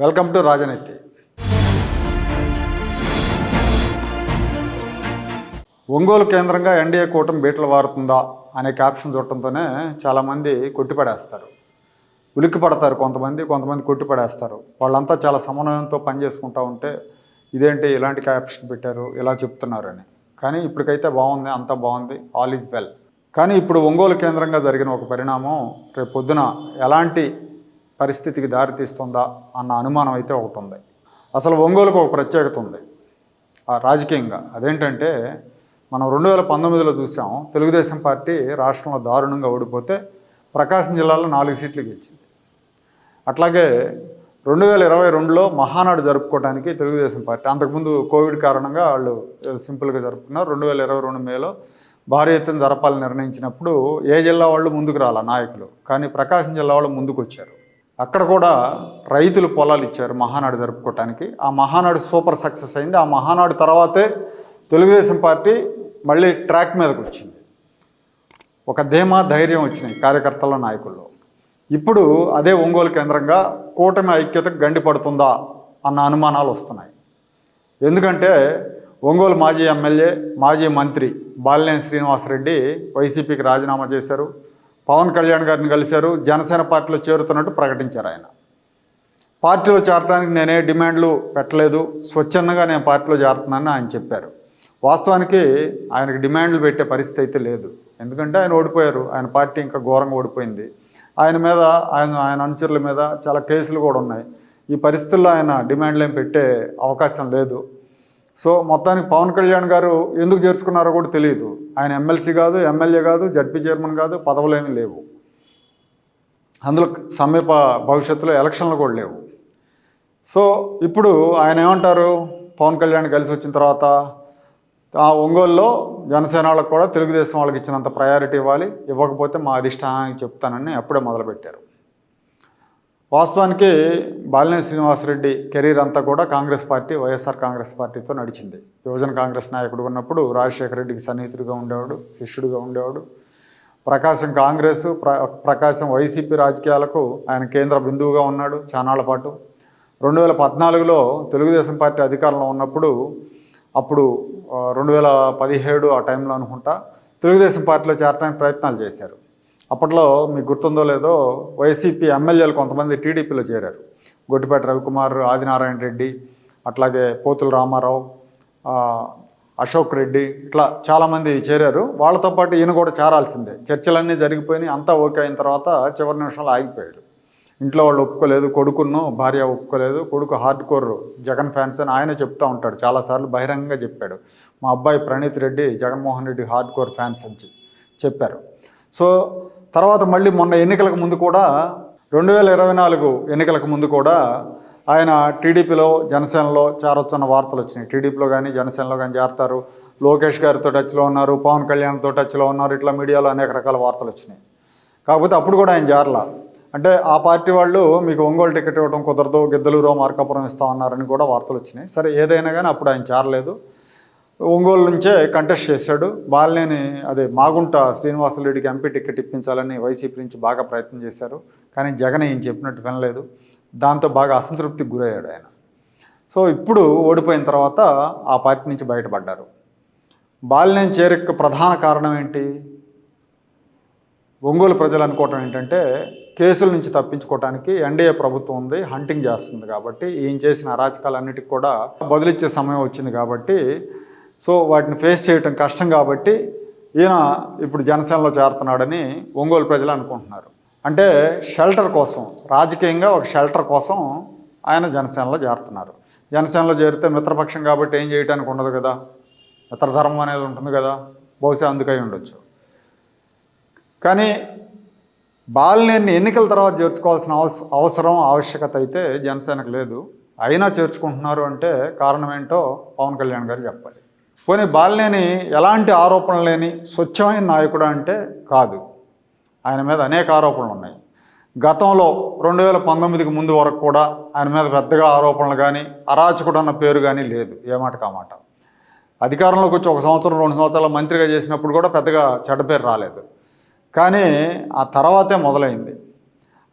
Welcome to రాజనీతి. ఒంగోలు కేంద్రంగా NDA కూటమి బీటలు వారుతుందా అనే క్యాప్షన్ చూడటంతోనే చాలామంది కొట్టిపడేస్తారు. ఉలిక్కి పడతారు కొంతమంది కొంతమంది కొట్టిపడేస్తారు. వాళ్ళంతా చాలా సమన్వయంతో పనిచేసుకుంటూ ఉంటే ఇదేంటి ఇలాంటి క్యాప్షన్ పెట్టారు ఇలా చెప్తున్నారని. కానీ ఇప్పటికైతే బాగుంది అంతా బాగుంది ఆల్ ఈజ్ వెల్. కానీ ఇప్పుడు ఒంగోలు కేంద్రంగా జరిగిన ఒక పరిణామం రేపు పొద్దున ఎలాంటి పరిస్థితికి దారితీస్తుందా అన్న అనుమానం అయితే ఒకటి ఉంది. అసలు ఒంగోలుకు ఒక ప్రత్యేకత ఉంది. ఆ రాజకీయంగా అదేంటంటే మనం రెండు వేల పంతొమ్మిదిలో చూసాం తెలుగుదేశం పార్టీ రాష్ట్రంలో దారుణంగా ఓడిపోతే ప్రకాశం జిల్లాలో నాలుగు సీట్లు గెలిచింది. అట్లాగే రెండు వేల ఇరవై రెండులో మహానాడు జరుపుకోవడానికి తెలుగుదేశం పార్టీ అంతకుముందు కోవిడ్ కారణంగా వాళ్ళు సింపుల్గా జరుపుకున్నారు రెండు వేల ఇరవై రెండు మేలో భారీ ఎత్తున జరపాలని నిర్ణయించినప్పుడు ఏ జిల్లా వాళ్ళు ముందుకు రాల నాయకులు కానీ ప్రకాశం జిల్లా వాళ్ళు ముందుకు వచ్చారు అక్కడ కూడా రైతులు పొలాలు ఇచ్చారు మహానాడు జరుపుకోవటానికి ఆ మహానాడు సూపర్ సక్సెస్ అయింది. ఆ మహానాడు తర్వాతే తెలుగుదేశం పార్టీ మళ్ళీ ట్రాక్ మీదకి వచ్చింది. ఒక ధీమా ధైర్యం వచ్చినాయి కార్యకర్తల నాయకుల్లో. ఇప్పుడు అదే ఒంగోలు కేంద్రంగా కూటమి ఐక్యతకు గండి పడుతుందా అన్న అనుమానాలు వస్తున్నాయి. ఎందుకంటే ఒంగోలు మాజీ ఎమ్మెల్యే మాజీ మంత్రి బాలినేని శ్రీనివాసరెడ్డి వైసీపీకి రాజీనామా చేశారు. పవన్ కళ్యాణ్ గారిని కలిశారు. జనసేన పార్టీలో చేరుతున్నట్టు ప్రకటించారు ఆయన. పార్టీలో చేరడానికి నేనే డిమాండ్లు పెట్టలేదు. స్వచ్ఛందంగా నేను పార్టీలో చేరుతున్నానని ఆయన చెప్పారు. వాస్తవానికి ఆయనకు డిమాండ్లు పెట్టే పరిస్థితి అయితే లేదు. ఎందుకంటే ఆయన ఓడిపోయారు. ఆయన పార్టీ ఇంకా ఘోరంగా ఓడిపోయింది. ఆయన మీద ఆయన ఆయన అనుచరుల మీద చాలా కేసులు కూడా ఉన్నాయి. ఈ పరిస్థితుల్లో ఆయన డిమాండ్లు ఏం పెట్టే అవకాశం లేదు. సో మొత్తానికి పవన్ కళ్యాణ్ గారు ఎందుకు చేర్చుకున్నారో కూడా తెలియదు. ఆయన ఎమ్మెల్సీ కాదు ఎమ్మెల్యే కాదు జడ్పీ చైర్మన్ కాదు పదవులు ఏమీ లేవు. అందులో సమీప భవిష్యత్తులో ఎలక్షన్లు కూడా లేవు. సో ఇప్పుడు ఆయన ఏమంటారు? పవన్ కళ్యాణ్ కలిసి వచ్చిన తర్వాత ఆ ఒంగోలులో జనసేన వాళ్ళకు కూడా తెలుగుదేశం వాళ్ళకి ఇచ్చినంత ప్రయారిటీ ఇవ్వాలి. ఇవ్వకపోతే మా అధిష్టానానికి చెప్తానని అప్పుడే మొదలుపెట్టారు. వాస్తవానికి బాలినేని శ్రీనివాసరెడ్డి కెరీర్ అంతా కూడా కాంగ్రెస్ పార్టీ వైఎస్ఆర్ కాంగ్రెస్ పార్టీతో నడిచింది. యువజన కాంగ్రెస్ నాయకుడు ఉన్నప్పుడు రాజశేఖర రెడ్డికి సన్నిహితుడిగా ఉండేవాడు శిష్యుడిగా ఉండేవాడు. ప్రకాశం కాంగ్రెస్ ప్ర ప్రకాశం వైసీపీ రాజకీయాలకు ఆయన కేంద్ర బిందువుగా ఉన్నాడు చానాళ్ళ పాటు. రెండు వేల పద్నాలుగులో తెలుగుదేశం పార్టీ అధికారంలో ఉన్నప్పుడు అప్పుడు రెండు వేల పదిహేడు ఆ టైంలో అనుకుంటా తెలుగుదేశం పార్టీలో చేరడానికి ప్రయత్నాలు చేశారు. అప్పట్లో మీకు గుర్తుందో లేదో వైసీపీ ఎమ్మెల్యేలు కొంతమంది టీడీపీలో చేరారు. గొడ్డిపేట రవికుమార్ ఆదినారాయణ రెడ్డి అట్లాగే పోతుల రామారావు అశోక్ రెడ్డి ఇట్లా చాలామంది చేరారు. వాళ్ళతో పాటు ఈయన కూడా చేరాల్సిందే. చర్చలన్నీ జరిగిపోయినాయి. అంతా ఓకే అయిన తర్వాత చివరి నిమిషంలో ఆగిపోయాడు ఇంట్లో వాళ్ళు ఒప్పుకోలేదు కొడుకును భార్య ఒప్పుకోలేదు కొడుకు హార్డ్ కోర్ జగన్ ఫ్యాన్స్ అని ఆయన చెప్తూ ఉంటాడు. చాలాసార్లు బహిరంగంగా చెప్పాడు. మా అబ్బాయి Praneeth Reddy Jaganmohan Reddy hard core fans అని చెప్పారు. సో తర్వాత మళ్ళీ మొన్న ఎన్నికలకు ముందు కూడా రెండు వేల ఇరవై నాలుగు ఎన్నికలకు ముందు కూడా ఆయన టీడీపీలో జనసేనలో చేరొచ్చన్న వార్తలు వచ్చినాయి. టీడీపీలో కానీ జనసేనలో కానీ చేరతారు లోకేష్ గారితో టచ్లో ఉన్నారు పవన్ కళ్యాణ్తో టచ్లో ఉన్నారు ఇట్లా మీడియాలో అనేక రకాల వార్తలు వచ్చినాయి. కాకపోతే అప్పుడు కూడా ఆయన జారలా. అంటే ఆ పార్టీ వాళ్ళు మీకు ఒంగోలు టికెట్ ఇవ్వడం కుదరదు గిద్దలూరు మార్కాపురం ఇస్తా ఉన్నారని కూడా వార్తలు వచ్చినాయి. సరే ఏదైనా కానీ అప్పుడు ఆయన చేరలేదు ఒంగోలు నుంచే కంటెస్ట్ చేశాడు. బాలినేని అదే మాగుంట శ్రీనివాసరెడ్డికి ఎంపీ టికెట్ ఇప్పించాలని వైసీపీ నుంచి బాగా ప్రయత్నం చేశారు. కానీ జగన్ ఏం చెప్పినట్టు వినలేదు. దాంతో బాగా అసంతృప్తికి గురయ్యాడు ఆయన. సో ఇప్పుడు ఓడిపోయిన తర్వాత ఆ పార్టీ నుంచి బయటపడ్డారు. బాలినేని చేరిక ప్రధాన కారణం ఏంటి? ఒంగోలు ప్రజలు అనుకోవటం ఏంటంటే కేసుల నుంచి తప్పించుకోవడానికి ఎన్డీఏ ప్రభుత్వం ఉంది హంటింగ్ చేస్తుంది కాబట్టి ఈయన చేసిన అరాచకాలన్నిటికి కూడా బదులిచ్చే సమయం వచ్చింది కాబట్టి సో వాటిని ఫేస్ చేయటం కష్టం కాబట్టి ఈయన ఇప్పుడు జనసేనలో చేరుతున్నాడని ఒంగోలు ప్రజలు అనుకుంటున్నారు. అంటే షెల్టర్ కోసం రాజకీయంగా ఒక షెల్టర్ కోసం ఆయన జనసేనలో చేరుతున్నారు. జనసేనలో చేరితే మిత్రపక్షం కాబట్టి ఏం చేయడానికి ఉండదు కదా? మిత్రధర్మం అనేది ఉంటుంది కదా? బహుశా అందుకై ఉండొచ్చు. కానీ బాలినేని ఎన్నికల తర్వాత చేర్చుకోవాల్సిన అవస అవసరం ఆవశ్యకత అయితే జనసేనకు లేదు. అయినా చేర్చుకుంటున్నారు అంటే కారణం ఏంటో పవన్ కళ్యాణ్ గారు చెప్పాలి. పోనీ బాలినేని ఎలాంటి ఆరోపణలు లేని స్వచ్ఛమైన నాయకుడు అంటే కాదు. ఆయన మీద అనేక ఆరోపణలు ఉన్నాయి. గతంలో రెండు వేల పంతొమ్మిదికి ముందు వరకు కూడా ఆయన మీద పెద్దగా ఆరోపణలు కానీ అరాచకుడు అన్న పేరు కానీ లేదు. ఏ మాట. కామాట అధికారంలోకి వచ్చి ఒక సంవత్సరం రెండు సంవత్సరాల మంత్రిగా చేసినప్పుడు కూడా పెద్దగా చెడ్డ పేరు రాలేదు. కానీ ఆ తర్వాతే మొదలైంది.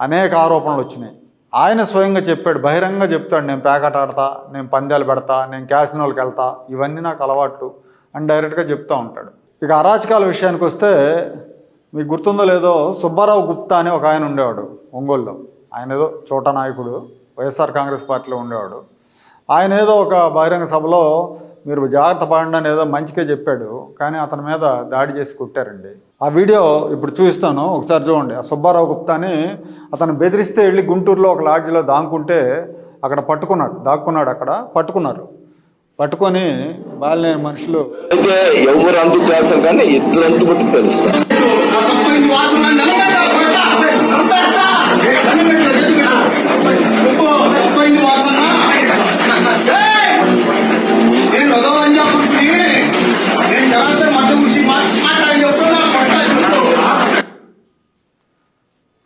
అనేక ఆరోపణలు వచ్చినాయి. ఆయన స్వయంగా చెప్పాడు బహిరంగ చెప్తాడు నేను ప్యాకెట్ ఆడతా నేను పందాలు పెడతా నేను క్యాసినోలకు వెళ్తా ఇవన్నీ నాకు అలవాట్లు అని డైరెక్ట్గా చెప్తూ ఉంటాడు. ఇక అరాచకాల విషయానికి వస్తే మీకు గుర్తుందో లేదో సుబ్బారావు గుప్తా అని ఒక ఆయన ఉండేవాడు ఒంగోలులో. ఆయన ఏదో చోట నాయకుడు వైఎస్ఆర్ కాంగ్రెస్ పార్టీలో ఉండేవాడు. ఆయన ఏదో ఒక బహిరంగ సభలో మీరు జాగ్రత్త పడండి అని ఏదో మంచిగా చెప్పాడు కానీ అతని మీద దాడి చేసి కొట్టారండి. ఆ వీడియో ఇప్పుడు చూపిస్తాను ఒకసారి చూడండి. ఆ సుబ్బారావు గుప్తాని అతను బెదిరిస్తే వెళ్ళి గుంటూరులో ఒక లాడ్జిలో దాక్కుంటే అక్కడ పట్టుకున్నాడు దాక్కున్నాడు అక్కడ పట్టుకున్నారు. పట్టుకొని వాళ్ళని మనుషులు అయితే ఎవరు అంటూ కానీ ఇద్దరు అంటూ బట్టి తెలుస్తారు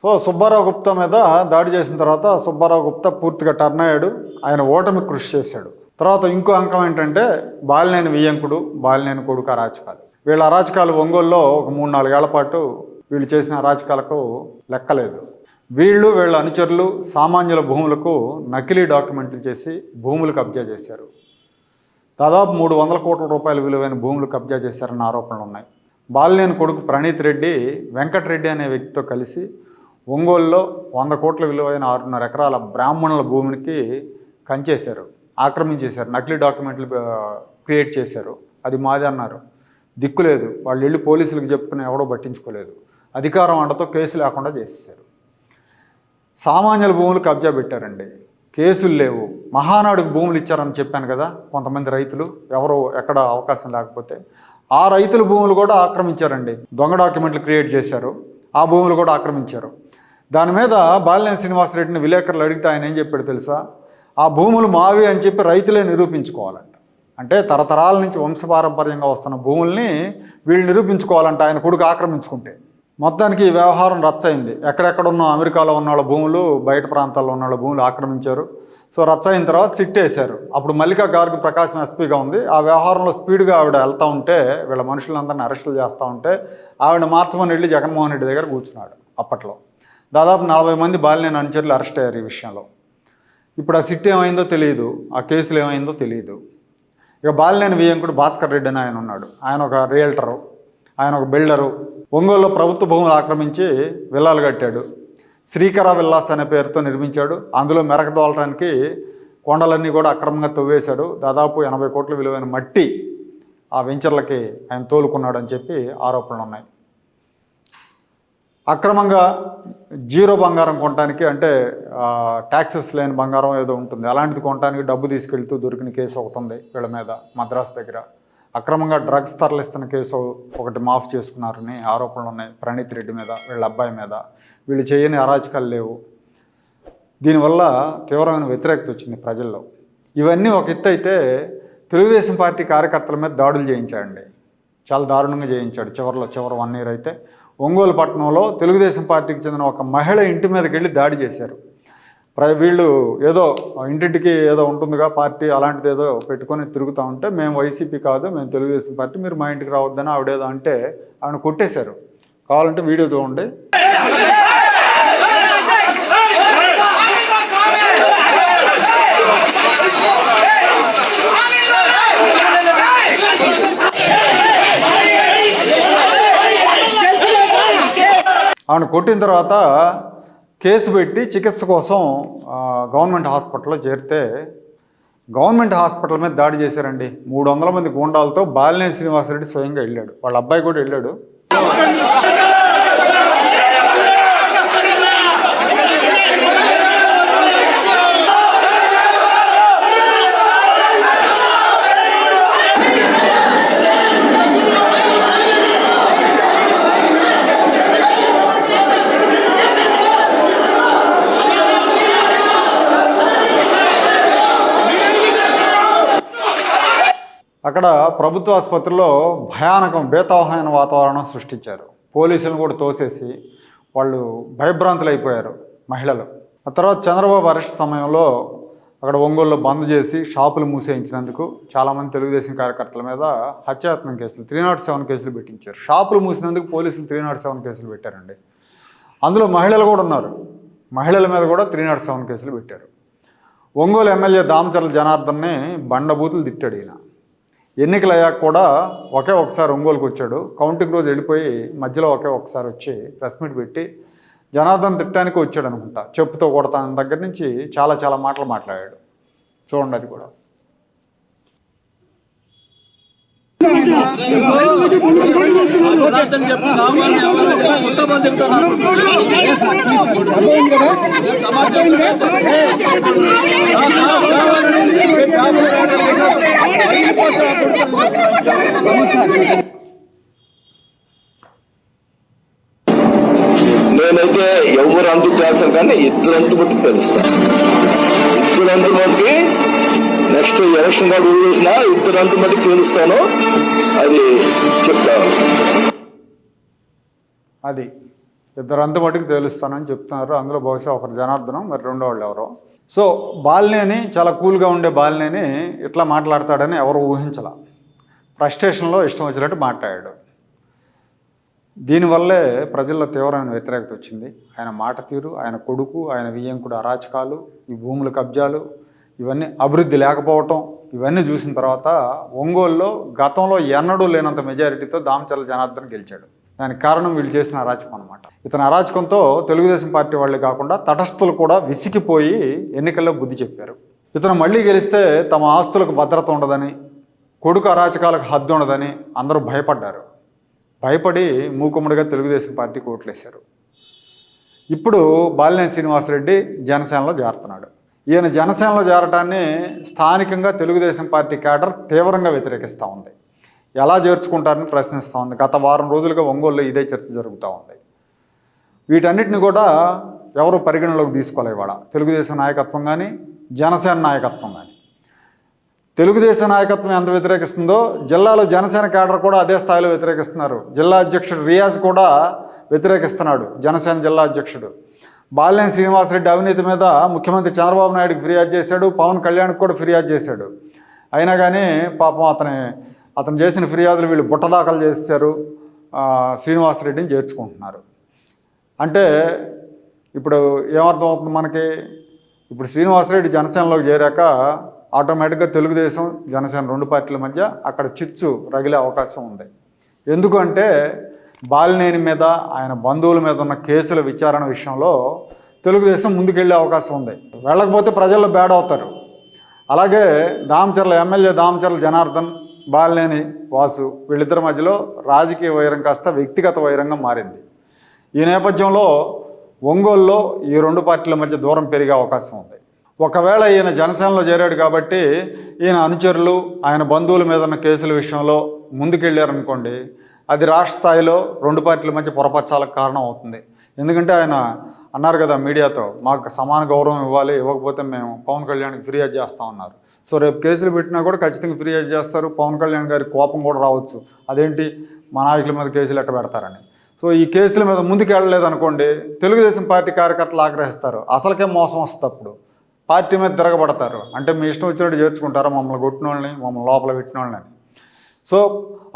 సో సుబ్బారావు గుప్తా మీద దాడి చేసిన తర్వాత సుబ్బారావు గుప్తా పూర్తిగా టర్న్ అయ్యాడు. ఆయన ఓటమి కృషి చేశాడు. తర్వాత ఇంకో అంకం ఏంటంటే బాలినేని వియ్యంకుడు బాలినేని కొడుకు అరాచకాలు. వీళ్ళ అరాచకాలు ఒంగోలులో ఒక మూడు నాలుగేళ్ళ పాటు వీళ్ళు చేసిన అరాచకాలకు లెక్కలేదు. వీళ్ళు వీళ్ళ అనుచరులు సామాన్యుల భూములకు నకిలీ డాక్యుమెంట్లు చేసి భూములు కబ్జా చేశారు. దాదాపు మూడు వందల కోట్ల రూపాయల విలువైన భూములు కబ్జా చేశారన్న ఆరోపణలు ఉన్నాయి బాలినేని కొడుకు ప్రణీత్ రెడ్డి వెంకటరెడ్డి అనే వ్యక్తితో కలిసి ఒంగోలులో వంద కోట్ల విలువైన ఆరున్నర ఎకరాల బ్రాహ్మణుల భూమికి కంచేశారు ఆక్రమించేశారు నకిలీ డాక్యుమెంట్లు క్రియేట్ చేశారు. అది మాది అన్నారు. దిక్కు లేదు. వాళ్ళు వెళ్ళి పోలీసులకు చెప్పుకుని ఎవడో పట్టించుకోలేదు. అధికారం అండతో కేసు లేకుండా చేసేసారు సామాన్యుల భూములు కబ్జా పెట్టారండి. కేసులు లేవు. మహానాడుకు భూములు ఇచ్చారని చెప్పాను కదా కొంతమంది రైతులు ఎవరు ఎక్కడ అవకాశం లేకపోతే. ఆ రైతుల భూములు కూడా ఆక్రమించారండి. దొంగ డాక్యుమెంట్లు క్రియేట్ చేశారు. ఆ భూములు కూడా ఆక్రమించారు. దాని మీద బాలినేని శ్రీనివాసరెడ్డిని విలేకరులు అడిగితే ఆయన ఏం చెప్పాడు తెలుసా? ఆ భూములు మావి అని చెప్పి రైతులే నిరూపించుకోవాలంట. అంటే తరతరాల నుంచి వంశపారంపర్యంగా వస్తున్న భూముల్ని వీళ్ళు నిరూపించుకోవాలంట ఆయన కొడుకు ఆక్రమించుకుంటే. మొత్తానికి ఈ వ్యవహారం రచ్చయింది. ఎక్కడెక్కడ ఉన్న అమెరికాలో ఉన్న వాళ్ళ భూములు బయట ప్రాంతాల్లో ఉన్న వాళ్ళ భూములు ఆక్రమించారు. సో రచ్చ అయిన తర్వాత సిట్ వేశారు అప్పుడు మల్లికా గారికి ప్రకాశం ఎస్పీగా ఉంది. ఆ వ్యవహారంలో స్పీడ్గా ఆవిడ వెళ్తూ ఉంటే వీళ్ళ మనుషులందరినీ అరెస్టులు చేస్తూ ఉంటే ఆవిడ మార్చమని వెళ్ళి జగన్మోహన్ రెడ్డి దగ్గర కూర్చున్నాడు అప్పట్లో. దాదాపు నలభై మంది బాలినేని అనుచరులు అరెస్ట్ అయ్యారు ఈ విషయంలో. ఇప్పుడు ఆ సిట్ ఏమైందో తెలియదు ఆ కేసులు ఏమైందో తెలియదు ఇక బాలినేని వియంకుడు భాస్కర్ రెడ్డి అని ఆయన ఉన్నాడు. ఆయన ఒక రియల్టరు ఆయన ఒక బిల్డరు. ఒంగోలులో ప్రభుత్వ భూములు ఆక్రమించి విల్లాలు కట్టాడు. శ్రీకర విల్లాస్ అనే పేరుతో నిర్మించాడు. అందులో మెరక దోలటానికి కొండలన్నీ కూడా అక్రమంగా తవ్వేశాడు. దాదాపు ఎనభై కోట్ల విలువైన మట్టి ఆ వెంచర్లకి ఆయన తోలుకున్నాడు అని చెప్పి ఆరోపణలు ఉన్నాయి అక్రమంగా జీరో బంగారం కొనడానికి అంటే ట్యాక్సెస్ లేని బంగారం ఏదో ఉంటుంది. అలాంటిది కొనడానికి డబ్బు తీసుకెళ్తూ దొరికిన కేసు ఒకటి ఉంది వీళ్ళ మీద మద్రాస్ దగ్గర. అక్రమంగా డ్రగ్స్ తరలిస్తున్న కేసు ఒకటి మాఫ్ చేసుకున్నారని ఆరోపణలు ఉన్నాయి ప్రణీత్ రెడ్డి మీద వీళ్ళ అబ్బాయి మీద. వీళ్ళు చేయని అరాచకాలు లేవు. దీనివల్ల తీవ్రమైన వ్యతిరేకత వచ్చింది ప్రజల్లో. ఇవన్నీ ఒక ఎత్తు అయితే తెలుగుదేశం పార్టీ కార్యకర్తల మీద దాడులు చేయించాడండి. చాలా దారుణంగా చేయించాడు. చివరిలో చివరి వన్ ఇయర్ అయితే ఒంగోలు పట్టణంలో తెలుగుదేశం పార్టీకి చెందిన ఒక మహిళ ఇంటి మీదకి వెళ్ళి దాడి చేశారు. ప్ర వీళ్ళు ఏదో ఇంటింటికి ఏదో ఉంటుందిగా పార్టీ అలాంటిది ఏదో పెట్టుకొని తిరుగుతూ ఉంటే మేము వైసీపీ కాదు మేము తెలుగుదేశం పార్టీ మీరు మా ఇంటికి రావద్దని ఆవిడేదో అంటే ఆవిడ కొట్టేశారు. కావాలంటే వీడియో చూడండి ఆమెను కొట్టిన తర్వాత కేసు పెట్టి చికిత్స కోసం గవర్నమెంట్ హాస్పిటల్లో చేరితే గవర్నమెంట్ హాస్పిటల్ మీద దాడి చేశారండి. మూడు వందల మంది గూండాలతో బాలినేని శ్రీనివాసరెడ్డి స్వయంగా వెళ్ళాడు. వాళ్ళ అబ్బాయి కూడా వెళ్ళాడు. అక్కడ ప్రభుత్వ ఆసుపత్రిలో భయానకం బేతావహమైన వాతావరణం సృష్టించారు. పోలీసులను కూడా తోసేసి వాళ్ళు భయభ్రాంతులు అయిపోయారు మహిళలు. ఆ తర్వాత చంద్రబాబు అరెస్ట్ సమయంలో అక్కడ ఒంగోలులో బంద్ చేసి షాపులు మూసేయించినందుకు చాలామంది తెలుగుదేశం కార్యకర్తల మీద హత్యాయత్నం కేసులు త్రీ నాట్ సెవెన్ కేసులు పెట్టించారు. షాపులు మూసినందుకు పోలీసులు త్రీ నాట్ సెవెన్ కేసులు పెట్టారండి. అందులో మహిళలు కూడా ఉన్నారు. మహిళల మీద కూడా త్రీ నాట్ సెవెన్ కేసులు పెట్టారు. ఒంగోలు ఎమ్మెల్యే దామచర్ల జనార్దన్ని బండబూతులు తిట్టాడు ఈయన. ఎన్నికలు అయ్యాక కూడా ఒకే ఒకసారి ఒంగోలుకు వచ్చాడు. కౌంటింగ్ రోజు వెళ్ళిపోయి మధ్యలో ఒకే ఒకసారి వచ్చి ప్రెస్ మీట్ పెట్టి జనార్దన్ తిట్టడానికి వచ్చాడు అనుకుంటా చెప్పుతో కొడతాన దగ్గర నుంచి చాలా చాలా మాటలు మాట్లాడాడు. చూడండి అది కూడా. నేనైతే ఎవరు అంతు తేల్చను కానీ ఇద్దరు అంతు బట్టి తెలుస్తాను ఇద్దరు అంతు బట్టి నెక్స్ట్ ఎలక్షన్ కార్డు చేసినా ఇద్దరు అంతు బట్టి అది చెప్తాను. అది. ఇద్దరు అంత మటుకు తేలుస్తానని చెప్తున్నారు. అందులో బహుశా ఒకరు జనార్దనం మరి రెండో వాళ్ళు ఎవరో. సో బాలినేని చాలా కూల్గా ఉండే బాలినేని ఇట్లా మాట్లాడతాడని ఎవరు ఊహించాల. ఫ్రస్ట్రేషన్లో ఇష్టం వచ్చినట్టు మాట్లాడాడు. దీనివల్లే ప్రజల్లో తీవ్రమైన వ్యతిరేకత వచ్చింది. ఆయన మాట తీరు ఆయన కొడుకు ఆయన వియ్యంకుడు అరాచకాలు ఈ భూముల కబ్జాలు ఇవన్నీ అభివృద్ధి లేకపోవటం ఇవన్నీ చూసిన తర్వాత ఒంగోలులో గతంలో ఎన్నడూ లేనంత మెజారిటీతో దామచర్ల జనార్దన్ గెలిచాడు. దానికి కారణం వీళ్ళు చేసిన అరాచకం అనమాట ఇతని అరాచకంతో తెలుగుదేశం పార్టీ వాళ్ళే కాకుండా తటస్థులు కూడా విసిగిపోయి ఎన్నికల్లో బుద్ధి చెప్పారు. ఇతను మళ్ళీ గెలిస్తే తమ ఆస్తులకు భద్రత ఉండదని కొడుకు అరాచకాలకు హద్దు ఉండదని అందరూ భయపడ్డారు. భయపడి మూకుమ్మడిగా తెలుగుదేశం పార్టీకి ఓట్లేశారు. ఇప్పుడు బాలినేని శ్రీనివాసరెడ్డి జనసేనలో చేరుతున్నాడు ఈయన జనసేనలో చేరటాన్ని స్థానికంగా తెలుగుదేశం పార్టీ క్యాడర్ తీవ్రంగా వ్యతిరేకిస్తూ ఉంది. ఎలా చేర్చుకుంటారని ప్రశ్నిస్తూ ఉంది. గత వారం రోజులుగా ఒంగోలులో ఇదే చర్చ జరుగుతూ ఉంది. వీటన్నిటిని కూడా ఎవరు పరిగణలోకి తీసుకోవాలి ఇవాళ. తెలుగుదేశం నాయకత్వం కానీ జనసేన నాయకత్వం కానీ తెలుగుదేశం నాయకత్వం ఎంత వ్యతిరేకిస్తుందో జిల్లాలో జనసేన కేడర్ కూడా అదే స్థాయిలో వ్యతిరేకిస్తున్నారు. జిల్లా అధ్యక్షుడు రియాజ్ కూడా వ్యతిరేకిస్తున్నాడు. జనసేన జిల్లా అధ్యక్షుడు. బాలినేని శ్రీనివాసరెడ్డి అవినీతి మీద ముఖ్యమంత్రి చంద్రబాబు నాయుడుకి ఫిర్యాదు చేశాడు పవన్ కళ్యాణ్కి కూడా ఫిర్యాదు చేశాడు. అయినా కానీ పాపం అతని అతను చేసిన ఫిర్యాదులు వీళ్ళు బుట్టదాఖలు చేశారు శ్రీనివాసరెడ్డిని చేర్చుకుంటున్నారు. అంటే ఇప్పుడు ఏమర్థమవుతుంది మనకి? ఇప్పుడు శ్రీనివాసరెడ్డి జనసేనలోకి చేరాక ఆటోమేటిక్గా తెలుగుదేశం జనసేన రెండు పార్టీల మధ్య అక్కడ చిచ్చు రగిలే అవకాశం ఉంది. ఎందుకంటే బాలినేని మీద ఆయన బంధువుల మీద ఉన్న కేసుల విచారణ విషయంలో తెలుగుదేశం ముందుకెళ్ళే అవకాశం ఉంది. వెళ్ళకపోతే ప్రజల్లో బ్యాడ్ అవుతారు. అలాగే దామచర్ల ఎమ్మెల్యే దామచర్ల జనార్దన్ బాలినేని వాసు వీళ్ళిద్దరి మధ్యలో రాజకీయ వైరం కాస్త వ్యక్తిగత వైరంగా మారింది. ఈ నేపథ్యంలో ఒంగోలులో ఈ రెండు పార్టీల మధ్య దూరం పెరిగే అవకాశం ఉంది. ఒకవేళ ఈయన జనసేనలో చేరాడు కాబట్టి ఈయన అనుచరులు ఆయన బంధువుల మీద ఉన్న కేసుల విషయంలో ముందుకెళ్ళారనుకోండి అది రాష్ట్ర స్థాయిలో రెండు పార్టీల మధ్య పొరపచ్చాలకు కారణం అవుతుంది. ఎందుకంటే ఆయన అన్నారు కదా మీడియాతో మాకు సమాన గౌరవం ఇవ్వాలి ఇవ్వకపోతే మేము పవన్ కళ్యాణ్కి ఫిర్యాదు చేస్తా ఉన్నారు. సో రేపు కేసులు పెట్టినా కూడా ఖచ్చితంగా ఫిర్యాదు చేస్తారు. పవన్ కళ్యాణ్ గారి కోపం కూడా రావచ్చు. అదేంటి? మా నాయకుల మీద కేసులు ఎట్ట పెడతారని. సో ఈ కేసుల మీద ముందుకు అనుకోండి తెలుగుదేశం పార్టీ కార్యకర్తలు ఆగ్రహిస్తారు. అసలుకే మోసం వస్తుంది అప్పుడు. పార్టీ మీద తిరగబడతారు. అంటే మీ ఇష్టం వచ్చినట్టు చేర్చుకుంటారు మమ్మల్ని కొట్టిన వాళ్ళని మమ్మల్ని లోపల పెట్టిన వాళ్ళని సో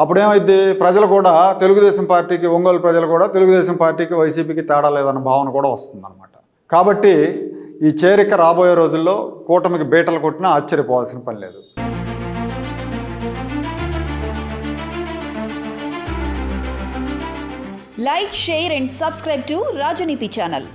అప్పుడేమైంది ప్రజలు కూడా తెలుగుదేశం పార్టీకి ఒంగోలు ప్రజలు కూడా తెలుగుదేశం పార్టీకి వైసీపీకి తేడా లేదన్న భావన కూడా వస్తుందన్నమాట. కాబట్టి ఈ చేరిక రాబోయే రోజుల్లో కూటమికి బీటలు కొట్టినా ఆశ్చర్యపోవాల్సిన పని లేదు. Like share and subscribe to Rajaneethi channel